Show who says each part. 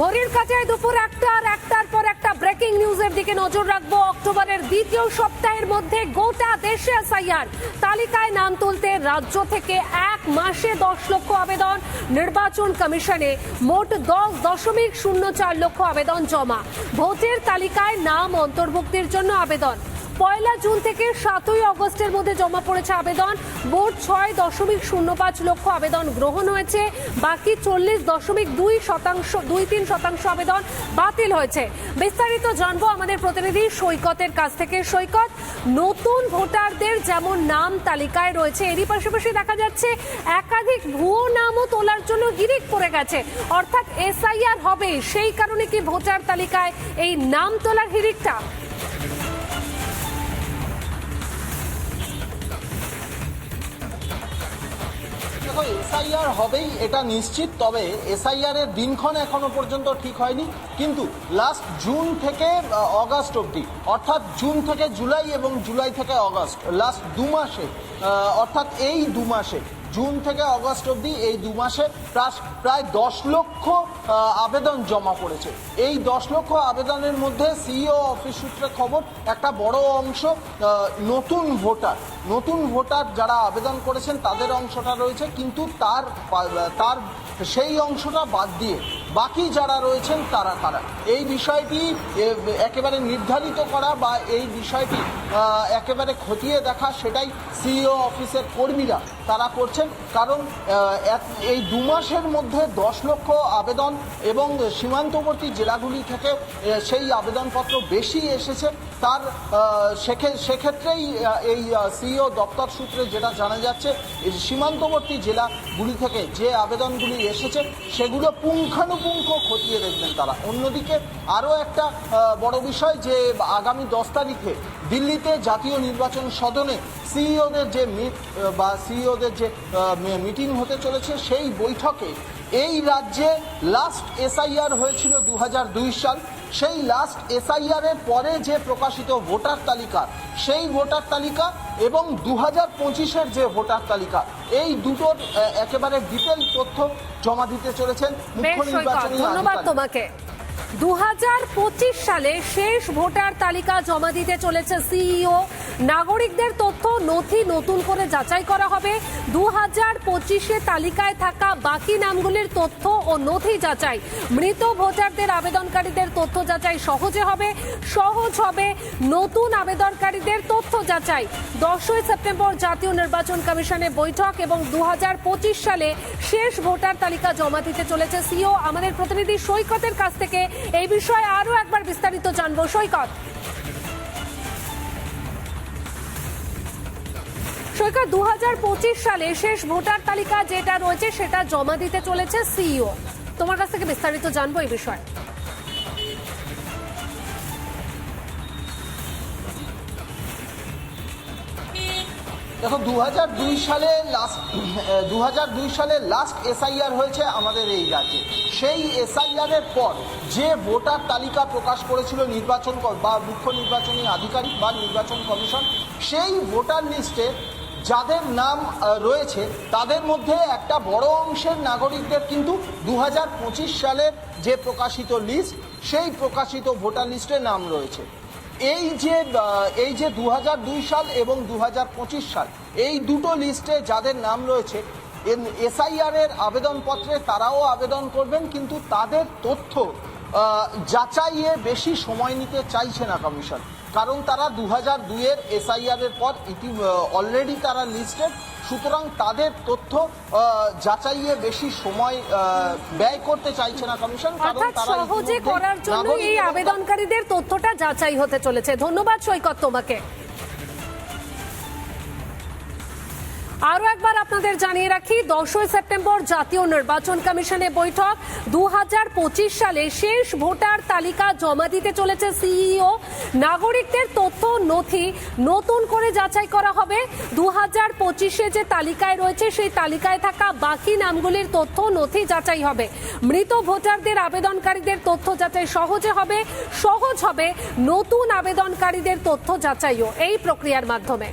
Speaker 1: ঘড়ির কাছে দুপুর একটা আর একটার পর একটা ব্রেকিং নিউজের দিকে নজর রাখব। অক্টোবরের দ্বিতীয় সপ্তাহের মধ্যে গোটা দেশে এসআইআর তালিকায় নাম তুলতে রাজ্য থেকে এক মাসে দশ লক্ষ আবেদন। নির্বাচন কমিশনে মোট দশ দশমিক শূন্য চার লক্ষ আবেদন জমা। ভোটের তালিকায় নাম অন্তর্ভুক্তির জন্য আবেদন। পয়লা জুন থেকে সাতই অগস্টের মধ্যে জমা পড়েছে আবেদন। মোট ছয় দশমিক শূন্য পাঁচ লক্ষ আবেদন গ্রহণ হয়েছে। বাকি চল্লিশ দশমিক দুই শতাংশ, দুই তিন শতাংশ আবেদন বাতিল হয়েছে। বিস্তারিত জানব আমাদের প্রতিনিধি সৈকতের কাছ থেকে। সৈকত, নতুন ভোটারদের যেমন নাম তালিকায় রয়েছে, এরই পাশাপাশি দেখা যাচ্ছে একাধিক ভুয়ো নামও তোলার জন্য গিরিক পড়ে গেছে। অর্থাৎ এসআইআর হবে সেই কারণে কি ভোটার তালিকায় এই নাম তোলার হিরিকটা
Speaker 2: দেখো এসআইআর হবেই, এটা নিশ্চিত, তবে এসআইআর এর দিনক্ষণ এখনও পর্যন্ত ঠিক হয়নি। কিন্তু লাস্ট জুন থেকে অগাস্ট অবধি, অর্থাৎ জুন থেকে জুলাই এবং জুলাই থেকে অগাস্ট লাস্ট দু মাসে অর্থাৎ এই দু মাসে জুন থেকে অগস্ট অবধি এই দু মাসে প্রায় দশ লক্ষ আবেদন জমা পড়েছে। এই দশ লক্ষ আবেদনের মধ্যে সিইও অফিস সূত্রে খবর, একটা বড় অংশ নতুন ভোটার। নতুন ভোটার যারা আবেদন করেছেন, তাদের অংশটা রয়েছে, কিন্তু তার তার সেই অংশটা বাদ দিয়ে বাকি যারা রয়েছেন তারা কারা এই বিষয়টি একেবারে নির্ধারিত করা বা এই বিষয়টি একেবারে খতিয়ে দেখা, সেটাই সিইও অফিসের কর্মীরা তারা করছেন। কারণ এই দু মাসের মধ্যে দশ লক্ষ আবেদন এবং সীমান্তবর্তী জেলাগুলি থেকে সেই আবেদনপত্র বেশি এসেছে। তার সেক্ষেত্রেই এই সিইও দপ্তর সূত্রে যেটা জানা যাচ্ছে সীমান্তবর্তী জেলাগুলি থেকে যে আবেদনগুলি এসেছে, সেগুলো পুঙ্খানুপুঙ্খ খতিয়ে দেখবেন তারা। অন্যদিকে আরও একটা বড় বিষয় যে আগামী দশ তারিখে দিল্লিতে জাতীয় নির্বাচন সদনে সিইওদের যে মিট বা সিইওদের যে মিটিং হতে চলেছে, সেই বৈঠকে এই রাজ্যে লাস্ট এসআইআর হয়েছিল দু হাজার দুই সাল। সেই লাস্ট এসআইআর এর পরে যে প্রকাশিত ভোটার তালিকা সেই ভোটার তালিকা এবং দু হাজার পঁচিশের যে ভোটার তালিকা এই দুটোর একেবারে ডিটেল তথ্য জমা দিতে চলেছেন মুখ্য নির্বাচনী
Speaker 1: ধন্যবাদ তোমাকে। দু হাজার পঁচিশ সালে শেষ ভোটার তালিকা জমা দিতে চলেছে সিইও। নাগরিকদের তথ্য নথি নতুন করে যাচাই করা হবে। দু হাজার পঁচিশে তালিকায় থাকা বাকি নামগুলির তথ্য ও নথি যাচাই। মৃত ভোটারদের আবেদনকারীদের তথ্য যাচাই সহজে হবে। সহজ হবে নতুন আবেদনকারীদের তথ্য যাচাই। দশই সেপ্টেম্বর জাতীয় নির্বাচন কমিশনে বৈঠক এবং দু হাজার পঁচিশ সালে শেষ ভোটার তালিকা জমা দিতে চলেছে সিও আমাদের প্রতিনিধি সৈকতের কাছ থেকে এই বিষয়ে আরও একবার বিস্তারিত জানব। সৈকত। সৈকত দু হাজার পঁচিশ সালে শেষ ভোটার তালিকা যেটা রয়েছে সেটা জমা দিতে চলেছে সিইও। তোমার কাছ থেকে বিস্তারিত জানব এই বিষয়ে।
Speaker 2: দেখো দু হাজার দুই সালে লাস্ট দু হাজার দুই সালে লাস্ট এসআইআর হয়েছে আমাদের এই রাজ্যে। সেই এসআইআর এর পর যে ভোটার তালিকা প্রকাশ করেছিল নির্বাচন বা মুখ্য নির্বাচনী আধিকারিক বা নির্বাচন কমিশন, সেই ভোটার লিস্টে যাদের নাম রয়েছে, তাদের মধ্যে একটা বড় অংশের নাগরিকদের কিন্তু দু সালের যে প্রকাশিত লিস্ট সেই প্রকাশিত ভোটার লিস্টে নাম রয়েছে। এই যে এই যে দু হাজার দুই সাল এবং দু হাজার পঁচিশ সাল, এই দুটো লিস্টে যাদের নাম রয়েছে এসআইআর এর আবেদনপত্রে তারাও আবেদন করবেন, কিন্তু তাদের তথ্য যাচাইয়ে বেশি সময় নিতে চাইছে না কমিশন। কারণ তারা দু হাজার দুইয়ের এসআইআর এর পর ইতি অলরেডি তারা লিস্টেড সুতরাং তাদের তথ্য যাচাইয়ে বেশি সময় ব্যয় করতে চাইছে না কমিশন কারণ তারা
Speaker 1: সহজে করার জন্য এই আবেদনকারীদের তথ্যটা যাচাই হতে চলেছে। ধন্যবাদ সৈকত তোমাকে। আরও একবার আপনাদের জানিয়ে রাখি, দশই সেপ্টেম্বর জাতীয় নির্বাচন কমিশনে বৈঠক। দু হাজার পঁচিশ সালে শেষ ভোটার তালিকা জমা দিতে চলেছে সিইও। নাগরিকদের তথ্য নথি নতুন করে যাচাই করা হবে। দু হাজার পঁচিশে যে তালিকায় রয়েছে, সেই তালিকায় থাকা বাকি নামগুলির তথ্য নথি যাচাই হবে। মৃত ভোটারদের আবেদনকারীদের তথ্য যাচাই সহজে হবে, সহজ হবে। নতুন আবেদনকারীদের তথ্য যাচাইও এই প্রক্রিয়ার মাধ্যমে।